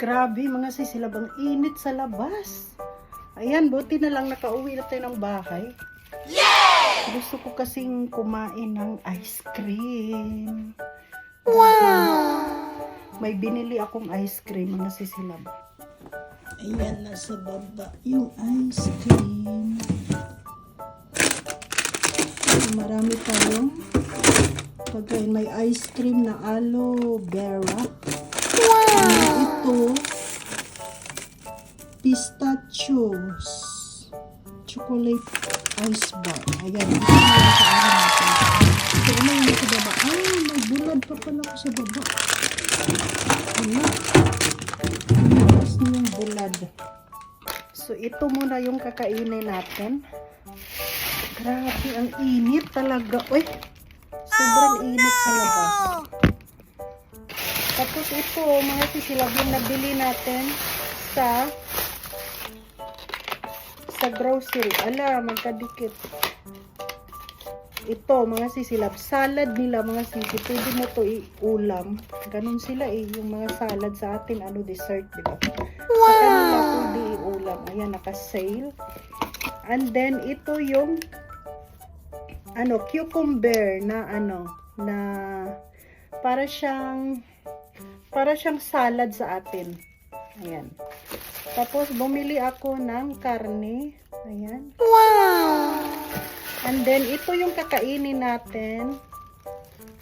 Grabe mga sisilab, ang init sa labas. Ayan, buti na lang nakauwi na tayo ng bahay. Gusto ko kasing kumain ng ice cream. Wow! May binili akong ice cream mga sisilab. Ayan, nasa baba yung ice cream. Marami tayong pagkain. May ice cream na aloe vera. Ito, pistachios. Chocolate ice bar. Ayan, ito na sa araw natin. Ito ano yung sa baba? Ah, may bulad pa pala ko sa baba. Ano? Tumitas na yung bulad. So, ito muna yung kakainin natin. Grabe, ang init talaga. Uy, sobrang init sa labas. Tapos ito, mga sisilab yung nabili natin sa sa grocery. Ala, magkadikit. Ito, mga sisilab. Salad nila, mga sisi. Pwede mo to iulam. Ganon sila eh. Yung mga salad sa atin, ano, dessert, di ba? Wow! Sa kanila, pwede iulam. Ayan, naka-sale. And then, ito yung ano, cucumber na ano, na para siyang para siyang salad sa atin. Ayan. Tapos, bumili ako ng karne. Ayan. Wow! And then, ito yung kakainin natin.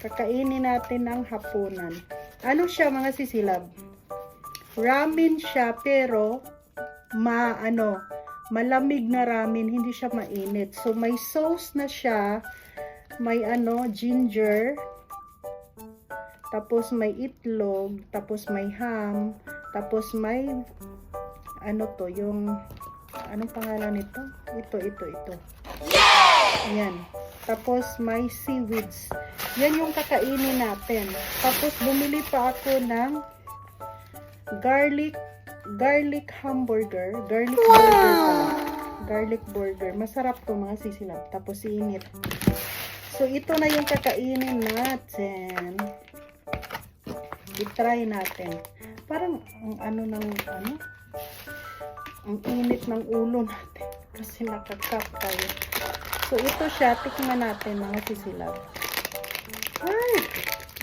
Kakainin natin ng hapunan. Ano siya, mga sisilab? Ramen siya, pero ma, ano, malamig na ramen, hindi siya mainit. So, may sauce na siya. May ano, ginger. Tapos may itlog, tapos may ham, tapos may ano to, yung anong pangalan nito? Ito, ito, ito. Ayan. Tapos may seaweeds. Yan yung kakainin natin. Tapos bumili pa ako ng garlic garlic hamburger. Garlic burger pala. Garlic burger. Masarap to mga sisilab. Tapos init. So ito na yung kakainin natin i-try natin. Parang ang ano ng ano ang init ng ulo natin kasi nakakap tayo. So ito siya, tikman natin mga sisilab. Ay!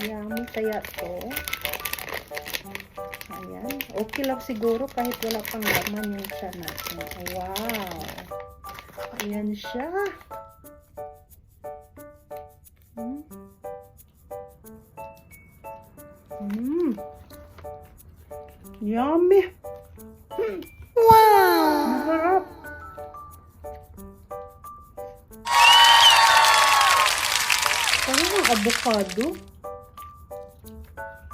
Yummy kaya to. Ayan. Okay lang siguro kahit wala pang laman yung siya natin. Wow! Ayan siya. Mmm. Yummy. Wow. Masarap. Parang ang avocado.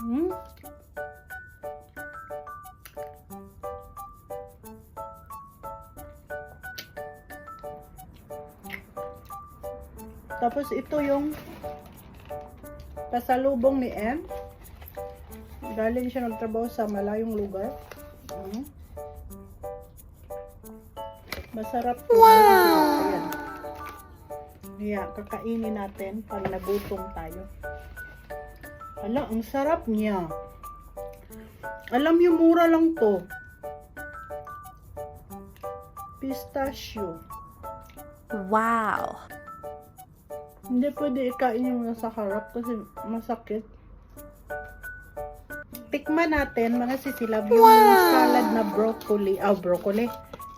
Hmm. Tapos ito yung pasalubong ni M. Galing siya nagtrabaho sa malayong lugar. Mm. Masarap po. Wow! Ayan. Kaya, kakainin natin pag nagutom tayo. Ala, ang sarap niya. Alam niyo, mura lang to. Pistachio. Wow. Hindi pwede ikain yung nasa harap kasi masakit. Tikman natin, mga sisilab, yung salad na broccoli. Ah, broccoli.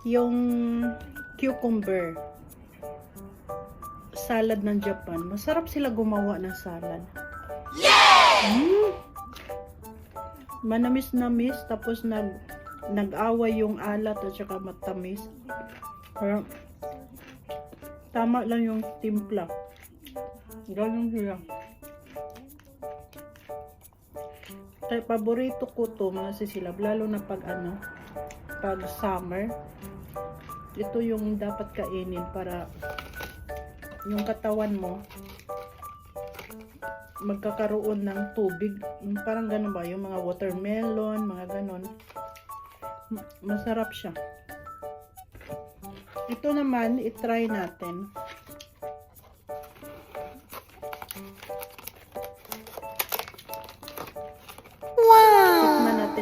Yung cucumber. Salad ng Japan. Masarap sila gumawa ng salad. Mm. Manamis-namis, tapos nag nag-away yung alat at saka matamis. Pero, tama lang yung timpla. Ganun sila. Kaya paborito ko to mga sisilab. Lalo na pag ano, pag summer. Ito yung dapat kainin para yung katawan mo magkakaroon ng tubig. Parang ganun ba? Yung mga watermelon, mga ganun. Masarap siya. Ito naman, itry natin.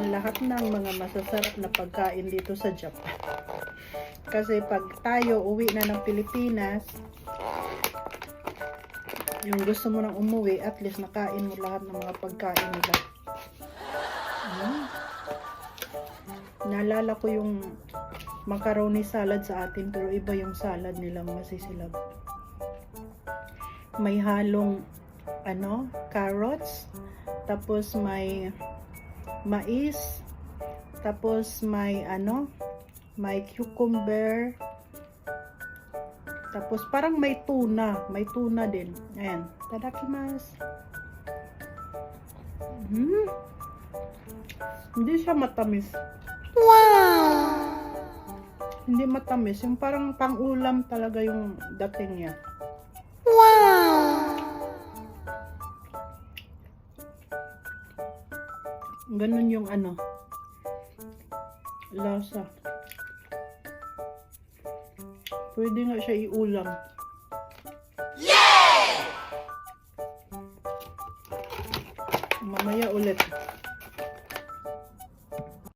Natin lahat ng mga masasarap na pagkain dito sa Japan. Kasi pag tayo uwi na ng Pilipinas, yung gusto mo nang umuwi, at least nakain mo lahat ng mga pagkain nila. Mm. Naalala ko yung macaroni salad sa atin, pero iba yung salad nila mga sisilab. May halong ano, carrots, tapos may mais, tapos may ano, may cucumber, tapos parang may tuna, may tuna din. Ayan, tadakimasu. Hmm. Hindi siya matamis. Wow! Hindi matamis. Yung parang pang-ulam talaga yung dating niya. Ganun yung ano. Lasa. Pwede nga siya iulam. Yay! Mamaya ulit.